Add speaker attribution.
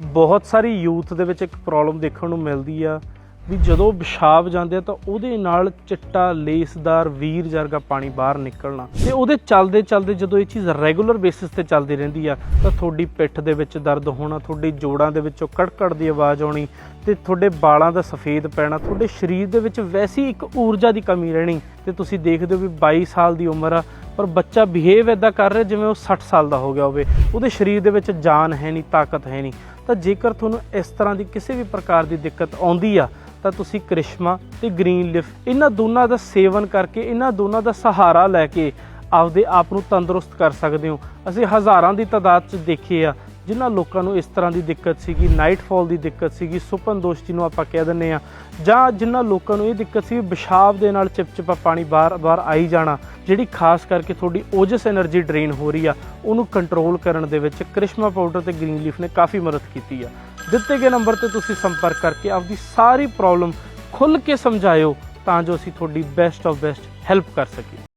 Speaker 1: ਬਹੁਤ ਸਾਰੀ ਯੂਥ ਦੇ ਵਿੱਚ ਇੱਕ ਪ੍ਰੋਬਲਮ ਦੇਖਣ ਨੂੰ ਮਿਲਦੀ ਆ ਵੀ ਜਦੋਂ ਪਿਸ਼ਾਬ ਜਾਂਦੇ ਆ ਤਾਂ ਉਹਦੇ ਨਾਲ ਚਿੱਟਾ, ਲੇਸਦਾਰ, ਵੀਰ ਜਰਗਾ ਪਾਣੀ ਬਾਹਰ ਨਿਕਲਣਾ। ਤੇ ਉਹਦੇ ਚੱਲਦੇ ਚੱਲਦੇ ਜਦੋਂ ਇਹ ਚੀਜ਼ ਰੈਗੂਲਰ ਬੇਸਿਸ ਤੇ ਚੱਲਦੀ ਰਹਿੰਦੀ ਆ, ਤਾਂ ਤੁਹਾਡੀ ਪਿੱਠ ਦੇ ਵਿੱਚ ਦਰਦ ਹੋਣਾ, ਤੁਹਾਡੀ ਜੋੜਾਂ ਦੇ ਵਿੱਚੋਂ ਕੜਕੜ ਦੀ ਆਵਾਜ਼ ਆਉਣੀ ਤੇ ਤੁਹਾਡੇ ਵਾਲਾਂ ਦਾ ਸਫੇਦ ਪੈਣਾ, ਤੁਹਾਡੇ ਸਰੀਰ ਦੇ ਵਿੱਚ ਵੈਸੀ ਇੱਕ ਊਰਜਾ ਦੀ ਕਮੀ ਰਹਿਣੀ। ਤੇ ਤੁਸੀਂ ਦੇਖਦੇ ਹੋ ਵੀ 22 ਸਾਲ ਦੀ ਉਮਰ ਆ ਪਰ ਬੱਚਾ ਬਿਹੇਵ ਇਦਾਂ ਕਰ ਰਿਹਾ ਜਿਵੇਂ ਉਹ 60 ਸਾਲ ਦਾ ਹੋ ਗਿਆ ਹੋਵੇ। ਉਹਦੇ ਸਰੀਰ ਦੇ ਵਿੱਚ ਜਾਨ ਹੈ ਨਹੀਂ, ਤਾਕਤ ਹੈ ਨਹੀਂ। ਤਾਂ ਜੇਕਰ ਤੁਹਾਨੂੰ ਇਸ ਤਰ੍ਹਾਂ ਦੀ ਕਿਸੇ ਵੀ ਪ੍ਰਕਾਰ ਦੀ ਦਿੱਕਤ ਆਉਂਦੀ ਆ, ਤਾਂ ਤੁਸੀਂ ਕ੍ਰਿਸ਼ਮਾ ਤੇ ਗ੍ਰੀਨ ਲਿਫ, ਇਹਨਾਂ ਦੋਨਾਂ ਦਾ ਸੇਵਨ ਕਰਕੇ, ਇਹਨਾਂ ਦੋਨਾਂ ਦਾ ਸਹਾਰਾ ਲੈ ਕੇ ਆਪਦੇ ਆਪ ਨੂੰ ਤੰਦਰੁਸਤ ਕਰ ਸਕਦੇ ਹੋ। ਅਸੀਂ ਹਜ਼ਾਰਾਂ ਦੀ ਤਾਦਾਦ 'ਚ ਦੇਖੇ ਆ ਜਿਨ੍ਹਾਂ ਲੋਕਾਂ ਨੂੰ ਇਸ ਤਰ੍ਹਾਂ ਦੀ ਦਿੱਕਤ ਸੀਗੀ ਨਾਈਟ ਨਾਈਟਫਾਲ ਦੀ ਦਿੱਕਤ ਸੀਗੀ ਸੁਪਨ ਦੋਸ਼ ਨੂੰ ਆਪਾਂ ਕਹਿ ਦਿੰਨੇ ਆ ਜਾਂ ਜਿਨ੍ਹਾਂ ਲੋਕਾਂ ਨੂੰ ਇਹ ਦਿੱਕਤ ਸੀ ਪਿਸ਼ਾਬ ਦੇ ਨਾਲ ਚਿਪਚਿਪਾ ਪਾਣੀ ਬਾਰ-ਬਾਰ ਆਈ ਜਾਣਾ, ਜਿਹੜੀ ਖਾਸ ਕਰਕੇ ਤੁਹਾਡੀ ਓਜਸ એનર્ਜੀ ਡਰੇਨ ਹੋ ਰਹੀ ਆ, ਉਹਨੂੰ ਕੰਟਰੋਲ ਕਰਨ ਦੇ ਵਿੱਚ ਕ੍ਰਿਸ਼ਮਾ ਪਾਊਡਰ ਤੇ ਗ੍ਰੀਨ ਲੀਫ ਨੇ ਕਾਫੀ ਮਦਦ ਕੀਤੀ ਆ। ਦਿੱਤੇ ਗਏ ਨੰਬਰ ਤੇ ਤੁਸੀਂ ਸੰਪਰਕ ਕਰਕੇ ਆਪਦੀ ਸਾਰੀ ਪ੍ਰੋਬਲਮ ਖੁੱਲ੍ਹ ਕੇ ਸਮਝਾਇਓ, ਤਾਂ ਜੋ ਅਸੀਂ ਤੁਹਾਡੀ ਬੈਸਟ ਆਫ ਬੈਸਟ ਹੈਲਪ ਕਰ ਸਕੀਏ।